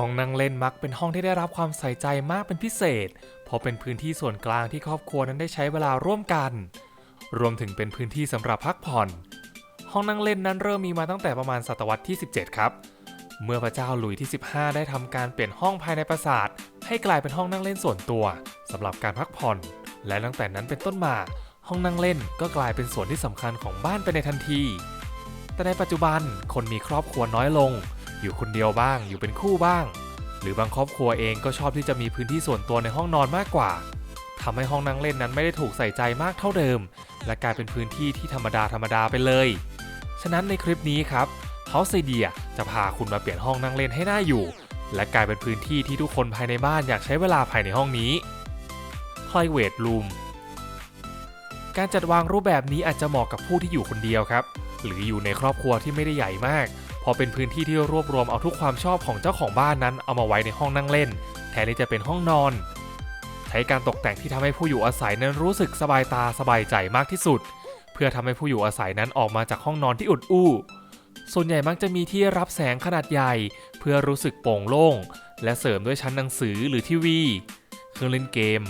ห้องนั่งเล่นมักเป็นห้องที่ได้รับความใส่ใจมากเป็นพิเศษ เพราะเป็นพื้นที่ส่วนกลางที่ครอบครัวนั้นได้ใช้เวลาร่วมกัน รวมถึงเป็นพื้นที่สำหรับพักผ่อน ห้องนั่งเล่นนั้นเริ่มมีมาตั้งแต่ประมาณศตวรรษที่ 17 ครับ เมื่อพระเจ้าหลุยที่ 15 ได้ทำการเปลี่ยนห้องภายในปราสาท ให้กลายเป็นห้องนั่งเล่นส่วนตัวสำหรับการพักผ่อน และตั้งแต่นั้นเป็นต้นมา ห้องนั่งเล่นก็กลายเป็นส่วนที่สำคัญของบ้านไปในทันที แต่ในปัจจุบันคนมีครอบครัวน้อยลง อยู่คนเดียวบ้าง อยู่เป็นคู่บ้าง หรือบางครอบครัวเองก็ชอบที่จะมีพื้นที่ส่วนตัวในห้องนอนมากกว่าทำให้ห้องนั่งเล่นนั้นไม่ได้ถูกใส่ใจมากเท่าเดิม และกลายเป็นพื้นที่ที่ธรรมดาธรรมดาไปเลย ฉะนั้นในคลิปนี้ครับ House Idea จะพาคุณมาเปลี่ยนห้องนั่งเล่นให้น่าอยู่ และกลายเป็นพื้นที่ที่ทุกคนภายในบ้านอยากใช้เวลาภายในห้องนี้ Private Room การจัดวางรูปแบบนี้อาจจะเหมาะกับผู้ที่อยู่คนเดียวครับ หรืออยู่ในครอบครัวที่ไม่ได้ใหญ่มาก พอเป็นพื้นที่ที่รวบรวมเอาทุกความชอบของเจ้าของบ้านนั้นเอามาไว้ในห้องนั่งเล่น แทนที่จะเป็นห้องนอน ใช้การตกแต่งที่ทำให้ผู้อยู่อาศัยนั้นรู้สึกสบายตาสบายใจมากที่สุด เพื่อทำให้ผู้อยู่อาศัยนั้นออกมาจากห้องนอนที่อุดอู้ ส่วนใหญ่มักจะมีที่รับแสงขนาดใหญ่ เพื่อรู้สึกโปร่งโล่ง และเสริมด้วยชั้นหนังสือหรือทีวี เครื่องเล่นเกม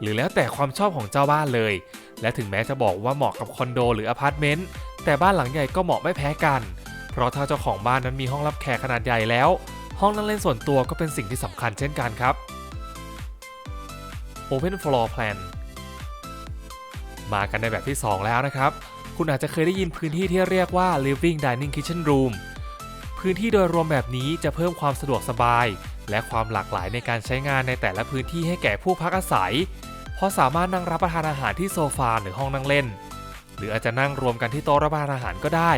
หรือแล้วแต่ความชอบของเจ้าบ้านเลย และถึงแม้จะบอกว่าเหมาะกับคอนโดหรืออพาร์ตเมนต์แต่บ้านหลังใหญ่ก็เหมาะไม่แพ้กันเเพราะถ้าเจ้าของบ้านนั้นมีห้องรับแขกขนาดใหญ่แล้ว ห้องนั่งเล่นส่วนตัวก็เป็นสิ่งที่สำคัญเช่นกันครับ Open Floor Plan มากันในแบบที่ 2 แล้วนะครับ คุณอาจจะเคยได้ยินพื้นที่ที่เรียกว่า Living Dining Kitchen Room พื้นที่โดยรวมแบบนี้จะเพิ่มความสะดวกสบาย และความหลากหลายในการใช้งานในแต่ละพื้นที่ให้แก่ผู้พักอาศัย เพราะสามารถนั่งรับประทานอาหารที่โซฟาหรือห้องนั่งเล่น หรืออาจจะนั่งรวมกันที่โต๊ะรับประทานอาหารก็ได้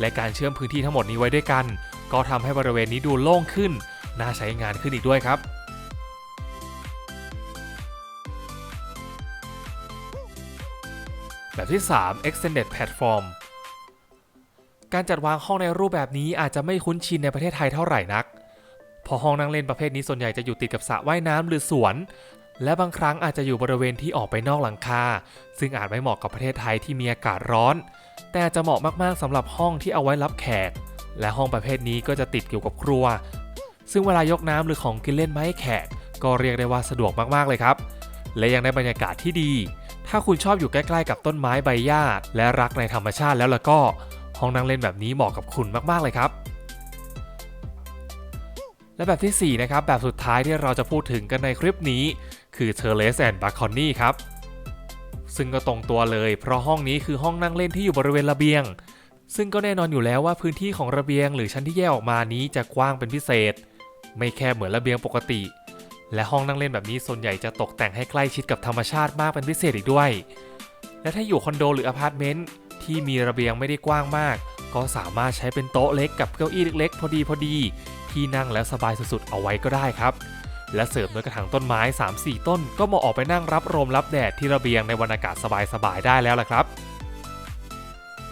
และการเชื่อมพื้นที่ทั้งหมดนี้ไว้ด้วยกัน ก็ทำให้บริเวณนี้ดูโล่งขึ้น น่าใช้งานขึ้นอีกด้วยครับแบบที่ 3 extended platform การจัดวางห้องในรูปแบบนี้อาจจะไม่คุ้นชินในประเทศไทยเท่าไหร่นักเพอห้องนั่งเล่นประเภทนี้ส่วนใหญ่จะอยู่ติดกับสระว่ายน้ำหรือสวน และบางครั้งอาจจะอยู่บริเวณที่ออกไปนอกหลังคา ซึ่งอาจไม่เหมาะกับประเทศไทยที่มีอากาศร้อน แต่จะเหมาะมากๆสำหรับห้องที่เอาไว้รับแขก และห้องประเภทนี้ก็จะติดอยู่กับครัว ซึ่งเวลายกน้ำหรือของกินเล่นมาให้แขก ก็เรียกได้ว่าสะดวกมากๆเลยครับ และยังได้บรรยากาศที่ดี ถ้าคุณชอบอยู่ใกล้ๆ กับต้นไม้ใบหญ้า และรักในธรรมชาติแล้วล่ะก็ ห้องนั่งเล่นแบบนี้เหมาะกับคุณมากๆเลยครับและแบบที่4นะครับแบบสุดท้ายที่เราจะพูดถึงกันในคลิปนี้ คือ Terrace and Balcony ครับ ซึ่งก็ตรงตัวเลยเพราะห้องนี้คือห้องนั่งเล่นที่อยู่บริเวณระเบียง ซึ่งก็แน่นอนอยู่แล้วว่าพื้นที่ของระเบียงหรือชั้นที่แยกออกมานี้จะกว้างเป็นพิเศษ ไม่แคบเหมือนระเบียงปกติ และห้องนั่งเล่นแบบนี้ส่วนใหญ่จะตกแต่งให้ใกล้ชิดกับธรรมชาติมากเป็นพิเศษอีกด้วย และถ้าอยู่คอนโดหรืออพาร์ตเมนต์ที่มีระเบียงไม่ได้กว้างมาก ก็สามารถใช้เป็นโต๊ะเล็กกับเก้าอี้เล็กๆ พอดีพอดีที่นั่งแล้วสบายสุดๆเอาไว้ก็ได้ครับ และเสริมด้วยกระถางต้นไม้ 3-4 ต้น ก็เหมาะออกไปนั่งรับลมรับแดดที่ระเบียงในวันอากาศสบายๆได้แล้วล่ะครับ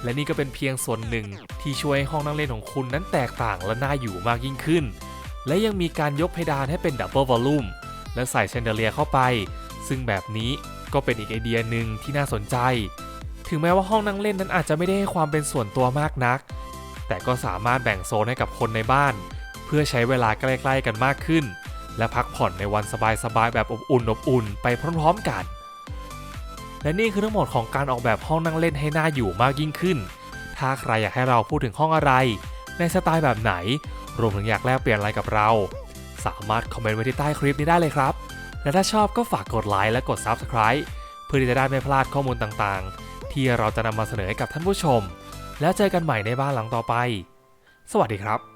และนี่ก็เป็นเพียงส่วนหนึ่งที่ช่วยให้ห้องนั่งเล่นของคุณนั้นแตกต่างและน่าอยู่มากยิ่งขึ้น และยังมีการยกเพดานให้เป็นดับเบิลวอลลุ่มและใส่แชนเดเลียเข้าไป ซึ่งแบบนี้ก็เป็นอีกไอเดียหนึ่งที่น่าสนใจ ถึงแม้ว่าห้องนั่งเล่นนั้นอาจจะไม่ได้ให้ความเป็นส่วนตัวมากนัก แต่ก็สามารถแบ่งโซนให้กับคนในบ้าน เพื่อใช้เวลาใกล้ๆกันมากขึ้น และพักผ่อนในวันสบายๆแบบอบอุ่นอบอุ่นไปพร้อมๆกัน และนี่คือทั้งหมดของการออกแบบห้องนั่งเล่นให้น่าอยู่มากยิ่งขึ้น ถ้าใครอยากให้เราพูดถึงห้องอะไร ในสไตล์แบบไหน รวมถึงอยากแลกเปลี่ยนอะไรกับเรา สามารถคอมเมนต์ไว้ที่ใต้คลิปนี้ได้เลยครับ และถ้าชอบก็ฝากกดไลค์และกด Subscribe เพื่อที่จะได้ไม่พลาดข้อมูลต่างๆ ที่เราจะนำมาเสนอให้กับท่านผู้ชม แล้วเจอกันใหม่ในบ้านหลังต่อไป สวัสดีครับ